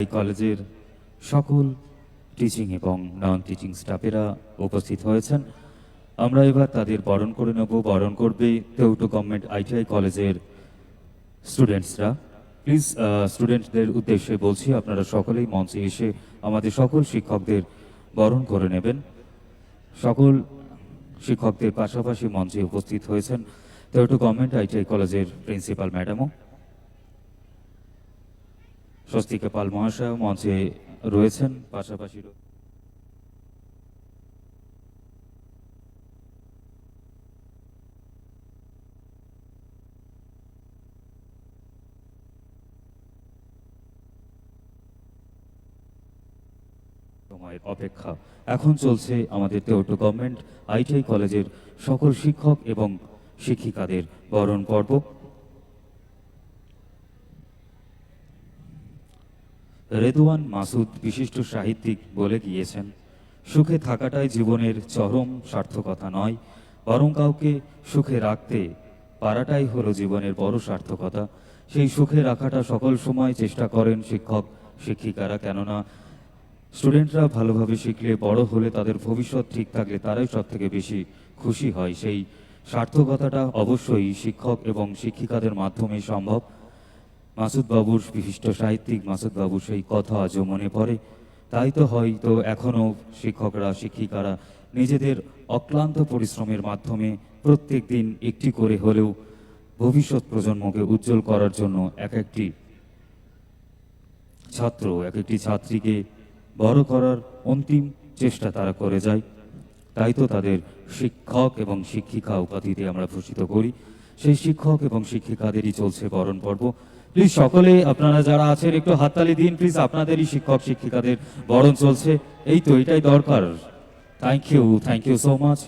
এই কলেজের সকল টিচিং এবং নন টিচিং স্টাফেরা উপস্থিত হয়েছেন। আমরা এবার তাদের বরণ করে নেব। বরণ করবে তেউটো গভর্নমেন্ট আইটিআই কলেজের স্টুডেন্টসরা প্লিজ স্টুডেন্টদের উদ্দেশ্যে বলছি, আপনারা সকলেই মঞ্চে এসে আমাদের সকল শিক্ষকদের বরণ করে নেবেন। সকল শিক্ষকদের পাশাপাশি মঞ্চে উপস্থিত হয়েছেন তেউটো গভর্নমেন্ট আইটিআই কলেজের প্রিন্সিপাল ম্যাডামও স্বস্তিকা পাল মহাশয় মঞ্চে রয়েছেন পাশাপাশি সময়ের অপেক্ষা। এখন চলছে আমাদের তেউটো গভর্নমেন্ট আইটিআই কলেজের সকল শিক্ষক এবং শিক্ষিকাদের বরণ পর্ব। রেদওয়ান মাসুদ বিশিষ্ট সাহিত্যিক বলে গিয়েছেন, সুখে থাকাটাই জীবনের চরম সার্থকতা নয়, বরং কাউকে সুখে রাখতে পারাটাই হলো জীবনের বড় সার্থকতা। সেই সুখে রাখাটা সকল সময় চেষ্টা করেন শিক্ষক, শিক্ষিকারা, কেননা স্টুডেন্টরা ভালোভাবে শিখলে বড় হলে তাদের ভবিষ্যৎ ঠিক থাকলে তারাই সব থেকে বেশি খুশি হয়। সেই সার্থকতাটা অবশ্যই শিক্ষক এবং শিক্ষিকাদের মাধ্যমে সম্ভব। মাসুদ বাবুর বিশিষ্ট সাহিত্যিক মাসুদ বাবুর সেই কথা আজও মনে পড়ে। তাই তো হয়তো এখনও শিক্ষকরা, শিক্ষিকারা নিজেদের অক্লান্ত পরিশ্রমের মাধ্যমে প্রত্যেক দিন একটি করে হলেও ভবিষ্যৎ প্রজন্মকে উজ্জ্বল করার জন্য এক একটি ছাত্র, এক একটি ছাত্রীকে বড় করার অন্তিম চেষ্টা তারা করে যায়। তাই তো তাদের শিক্ষক এবং শিক্ষিকা উপাধিতে আমরা ভূষিত করি। সেই শিক্ষক এবং শিক্ষিকাদেরই চলছে বরণ পর্ব। প্লিজ সকলে আপনারা যারা আছেন, একটু হাততালি দিন প্লিজ আপনাদেরই শিক্ষক, শিক্ষিকাদের। বরণ চলছে। এই তো এটাই দরকার। Thank you thank you so much